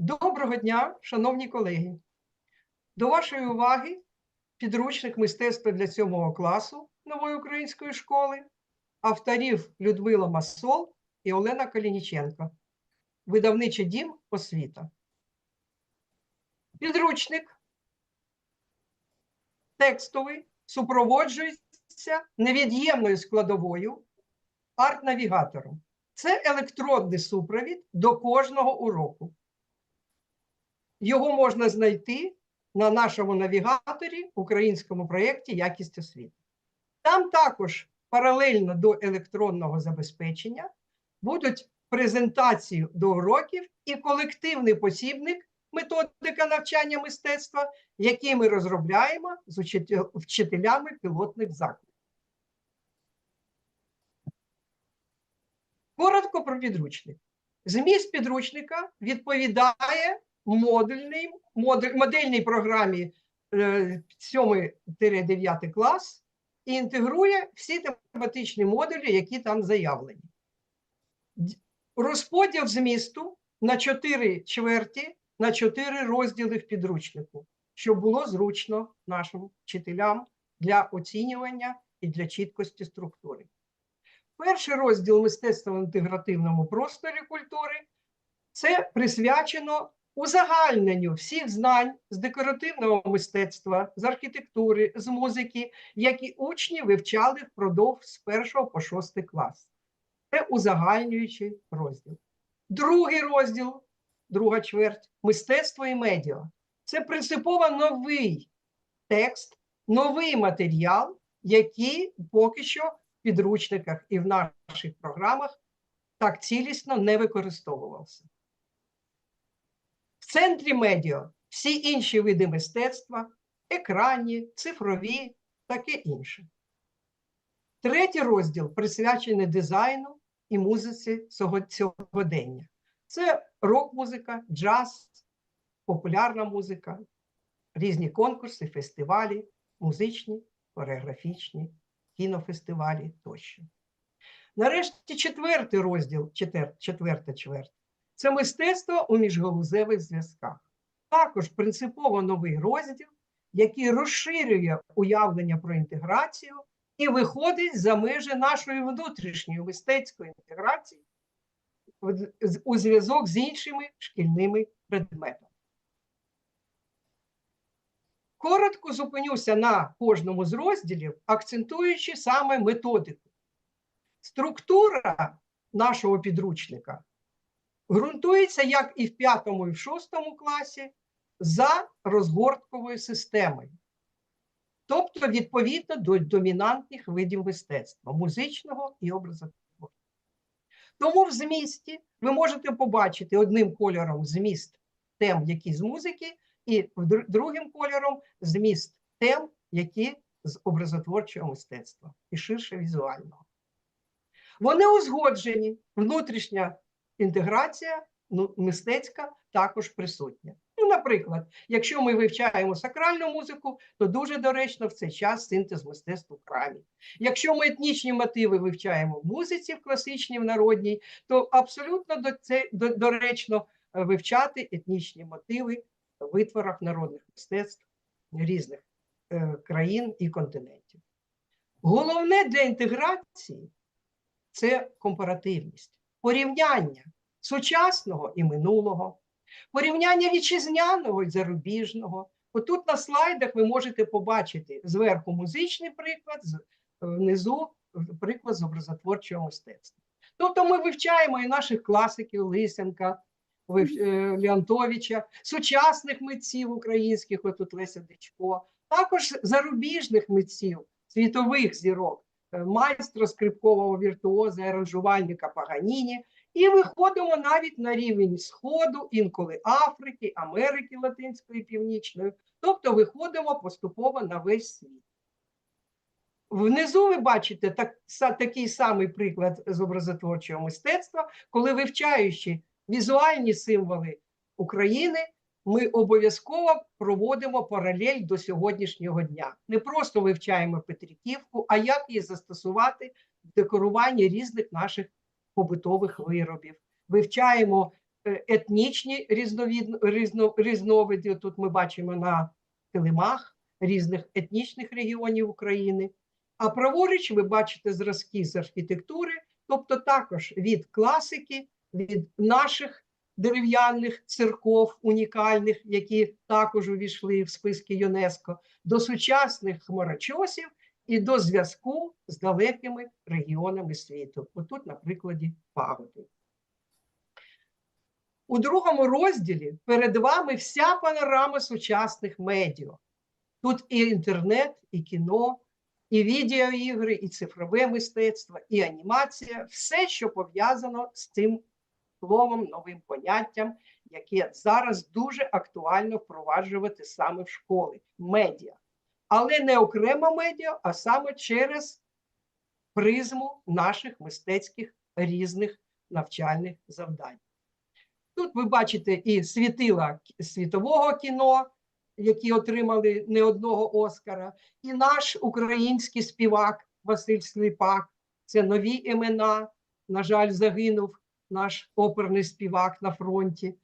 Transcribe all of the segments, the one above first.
Доброго дня, шановні колеги. До вашої уваги підручник мистецтва для 7 класу нової української школи, авторів Людмила Масол і Олена Калініченко. Видавничий дім освіта. Підручник текстовий супроводжується невід'ємною складовою арт-навігатором. Це електронний супровід до кожного уроку. Його можна знайти на нашому навігаторі українському проєкті Якість освіти. Там також паралельно до електронного забезпечення будуть презентації до уроків і колективний посібник методика навчання мистецтва, який ми розробляємо з вчителями пілотних закладів. Коротко про підручник. Зміст підручника відповідає модульній, модуль, модельній програмі е, 7-9 клас і інтегрує всі тематичні модулі, які там заявлені. Розподіл змісту на 4 чверті, на 4 розділи в підручнику, щоб було зручно нашим вчителям для оцінювання і для чіткості структури. Перший розділ мистецтва в інтегративному просторі культури це присвячено узагальненню всіх знань з декоративного мистецтва, з архітектури, з музики, які учні вивчали впродовж з 1 по 6 клас. Це узагальнюючий розділ. Другий розділ, друга чверть мистецтво і медіа. Це принципово новий текст, новий матеріал, який поки що в підручниках і в наших програмах так цілісно не використовувався. В центрі медіа всі інші види мистецтва, екранні, цифрові, таке інше. Третій розділ присвячений дизайну і музиці сього- сьогодення. Це рок-музика, джаз, популярна музика, різні конкурси, фестивалі, музичні, хореографічні, кінофестивалі тощо. Нарешті четвертий розділ, четвер- четверта чверть, це мистецтво у міжгалузевих зв'язках. Також принципово новий розділ, який розширює уявлення про інтеграцію і виходить за межі нашої внутрішньої мистецької інтеграції у зв'язок з іншими шкільними предметами. Коротко зупинюся на кожному з розділів, акцентуючи саме методику. Структура нашого підручника ґрунтується, як і в п'ятому, і в шостому класі, за розгортковою системою. Тобто, відповідно до домінантних видів мистецтва музичного і образотворчого. Тому в змісті ви можете побачити одним кольором зміст тем, які з музики, і другим кольором зміст тем, які з образотворчого мистецтва і ширше візуального. Вони узгоджені, внутрішня інтеграція ну, мистецька також присутня. Ну, наприклад, якщо ми вивчаємо сакральну музику, то дуже доречно в цей час синтез мистецтв у храмі. Якщо ми етнічні мотиви вивчаємо в музиці, в класичній, в народній, то абсолютно до це, до, доречно е, вивчати етнічні мотиви в витворах народних мистецтв різних е, країн і континентів. Головне для інтеграції це компаративність, порівняння сучасного і минулого, порівняння вітчизняного і зарубіжного. Отут на слайдах ви можете побачити зверху музичний приклад, внизу приклад з образотворчого мистецтва. Тобто ми вивчаємо і наших класиків Лисенка, е, Леонтовича, сучасних митців українських, отут Леся Дичко, також зарубіжних митців, світових зірок, е, майстра скрипкового віртуоза, і аранжувальника Паганіні, і виходимо навіть на рівень Сходу, інколи Африки, Америки Латинської, Північної, тобто виходимо поступово на весь світ. Внизу ви бачите так, такий самий приклад з образотворчого мистецтва, коли вивчаючи візуальні символи України, ми обов'язково проводимо паралель до сьогоднішнього дня. Не просто вивчаємо Петриківку, а як її застосувати в декоруванні різних наших побутових виробів. Вивчаємо е, етнічні різновід, різно, різновиди. Тут ми бачимо на килимах різних етнічних регіонів України. А праворуч ви бачите зразки з архітектури, тобто також від класики, від наших дерев'яних церков унікальних, які також увійшли в списки ЮНЕСКО, до сучасних хмарочосів і до зв'язку з далекими регіонами світу. Отут, на прикладі пагоди. У другому розділі перед вами вся панорама сучасних медіа. Тут і інтернет, і кіно, і відеоігри, і цифрове мистецтво, і анімація все, що пов'язано з цим словом, новим поняттям, яке зараз дуже актуально впроваджувати саме в школи медіа. Але не окремо медіа, а саме через призму наших мистецьких різних навчальних завдань. Тут ви бачите і світила світового кіно, які отримали не одного Оскара, і наш український співак Василь Сліпак. Це нові імена. На жаль, загинув наш оперний співак на фронті.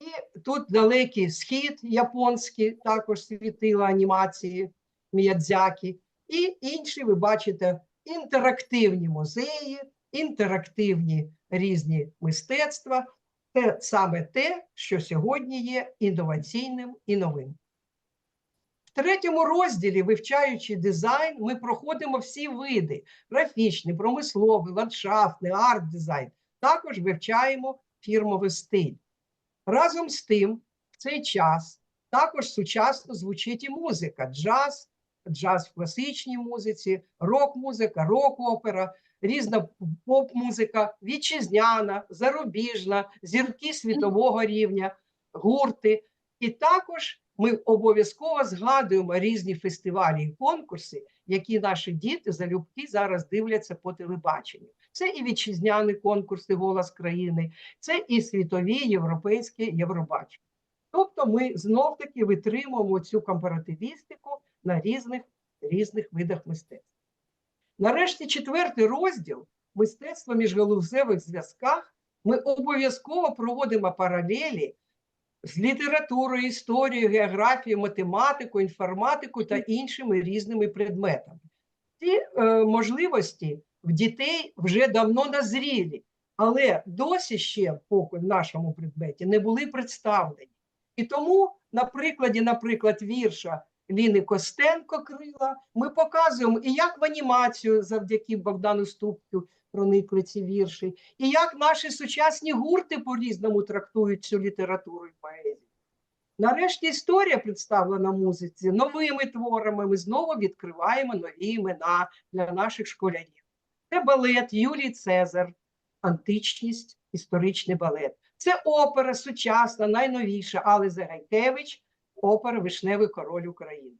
І тут далекий схід японський, також світила анімації Міядзякі. І інші ви бачите інтерактивні музеї, інтерактивні різні мистецтва. Це саме те, що сьогодні є інноваційним і новим. В третьому розділі, вивчаючи дизайн, ми проходимо всі види: графічний, промисловий, ландшафтний, арт-дизайн. Також вивчаємо фірмовий стиль. Разом з тим, в цей час також сучасно звучить і музика: джаз, джаз в класичній музиці, рок-музика, рок-опера, різна поп-музика, вітчизняна, зарубіжна, зірки світового рівня, гурти. І також ми обов'язково згадуємо різні фестивалі і конкурси, які наші діти залюбки зараз дивляться по телебаченню. Це і вітчизняні конкурси Голос країни, це і світові європейські Євробачення. Тобто ми знов таки витримуємо цю компаративістику на різних, різних видах мистецтва. Нарешті, четвертий розділ мистецтво міжгалузевих зв'язках. Ми обов'язково проводимо паралелі з літературою, історією, географією, математикою, інформатикою та іншими різними предметами. Ці е, можливості в дітей вже давно назрілі, але досі ще поки в нашому предметі не були представлені. І тому, на прикладі, наприклад, вірша Ліни Костенко Крила, ми показуємо, і як в анімацію завдяки Богдану Ступкю проникли ці вірші, і як наші сучасні гурти по-різному трактують цю літературу і поезію. Нарешті історія представлена музиці новими творами. Ми знову відкриваємо нові імена для наших школярів. Це балет Юлій Цезар, античність, історичний балет. Це опера сучасна, найновіша Ализа Гайкевич, опера Вишневий король України.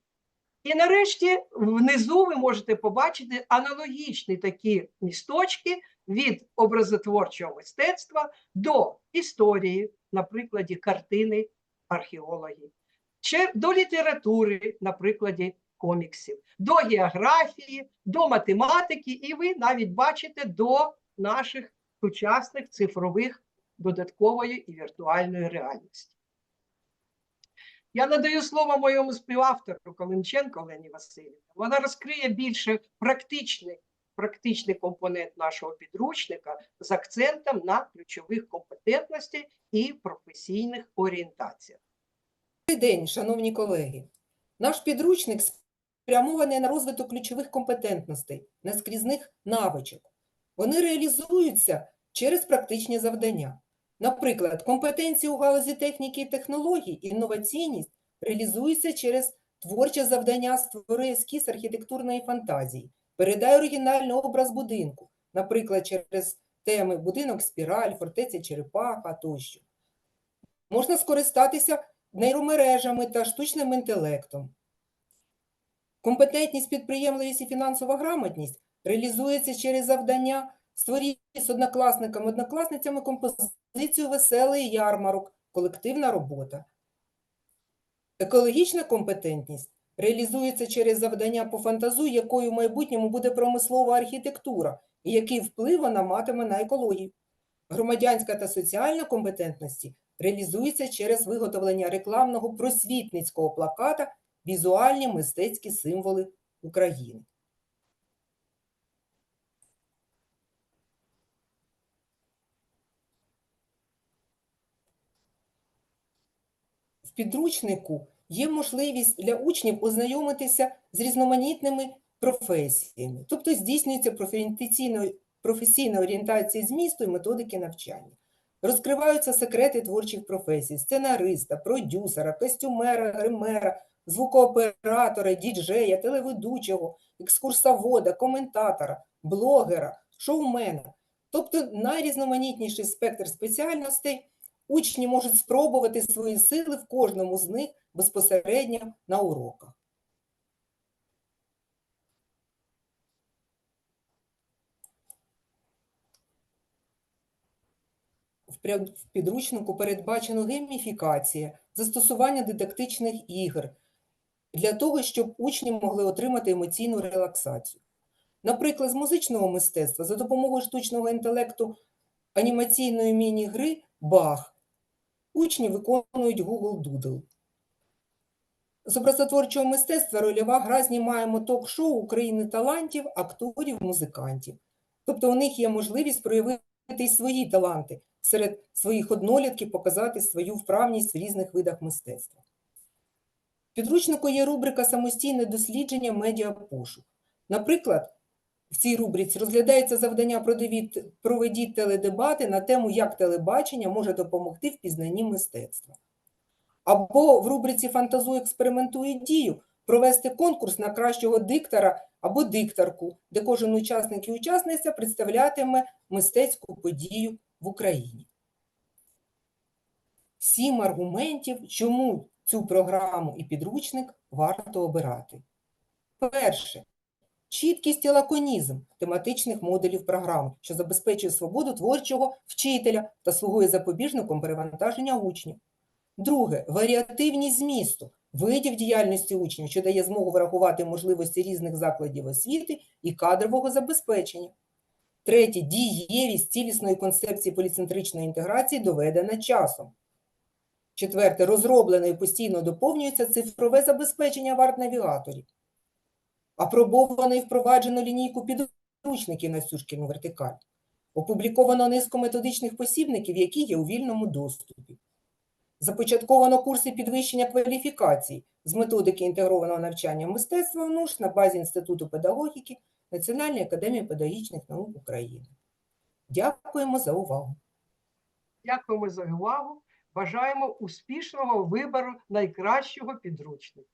І нарешті внизу ви можете побачити аналогічні такі місточки від образотворчого мистецтва до історії, на прикладі картини археології, чи до літератури, на прикладі коміксів, до географії, до математики, і ви навіть бачите до наших сучасних цифрових додаткової і віртуальної реальності. Я надаю слово моєму співавтору Калинченко Олені Васильівні. Вона розкриє більше практичний, практичний компонент нашого підручника з акцентом на ключових компетентностей і професійних орієнтаціях. Добрий день, шановні колеги. Наш підручник спрямований на розвиток ключових компетентностей, наскрізних навичок. Вони реалізуються через практичні завдання. Наприклад, компетенції у галузі техніки і технологій, інноваційність реалізуються через творче завдання створи ескіз архітектурної фантазії, передай оригінальний образ будинку, наприклад, через теми будинок спіраль, фортеця черепаха тощо. Можна скористатися нейромережами та штучним інтелектом. Компетентність, підприємливість і фінансова грамотність реалізується через завдання створіть з однокласниками, однокласницями композицію веселий ярмарок, колективна робота. Екологічна компетентність реалізується через завдання пофантазуй, якою в майбутньому буде промислова архітектура і який вплив вона матиме на екологію. Громадянська та соціальна компетентності реалізується через виготовлення рекламного просвітницького плаката Візуальні мистецькі символи України. В підручнику є можливість для учнів ознайомитися з різноманітними професіями, тобто здійснюється професійна орієнтація змісту і методики навчання. Розкриваються секрети творчих професій: сценариста, продюсера, костюмера, гримера, звукооператора, діджея, телеведучого, екскурсовода, коментатора, блогера, шоумена. Тобто найрізноманітніший спектр спеціальностей учні можуть спробувати свої сили в кожному з них безпосередньо на уроках. В підручнику передбачено гейміфікація, застосування дидактичних ігор для того, щоб учні могли отримати емоційну релаксацію. Наприклад, з музичного мистецтва за допомогою штучного інтелекту анімаційної міні-гри Бах учні виконують Google Doodle. З образотворчого мистецтва рольова гра знімаємо ток-шоу України талантів, акторів, музикантів. Тобто у них є можливість проявити й свої таланти серед своїх однолітків, показати свою вправність в різних видах мистецтва. Підручнику є рубрика Самостійне дослідження медіапошук. Наприклад, в цій рубриці розглядається завдання «Продивіть- проведіть теледебати на тему, як телебачення може допомогти в пізнанні мистецтва. Або в рубриці Фантазуй, експериментуй дію провести конкурс на кращого диктора або дикторку, де кожен учасник і учасниця представлятиме мистецьку подію в Україні. Сім аргументів, чому цю програму і підручник варто обирати. Перше. Чіткість і лаконізм тематичних модулів програми, що забезпечує свободу творчого вчителя та слугує запобіжником перевантаження учнів. Друге варіативність змісту, видів діяльності учнів, що дає змогу врахувати можливості різних закладів освіти і кадрового забезпечення. Третє дієвість цілісної концепції поліцентричної інтеграції доведена часом. Четверте розроблене і постійно доповнюється цифрове забезпечення в арт-навігаторі. Апробовано і впроваджено лінійку підручників на цю вертикаль. Опубліковано низку методичних посібників, які є у вільному доступі. Започатковано курси підвищення кваліфікацій з методики інтегрованого навчання мистецтва в НУШ на базі Інституту педагогіки Національної академії педагогічних наук України. Дякуємо за увагу. Дякуємо за увагу. Бажаємо успішного вибору найкращого підручника.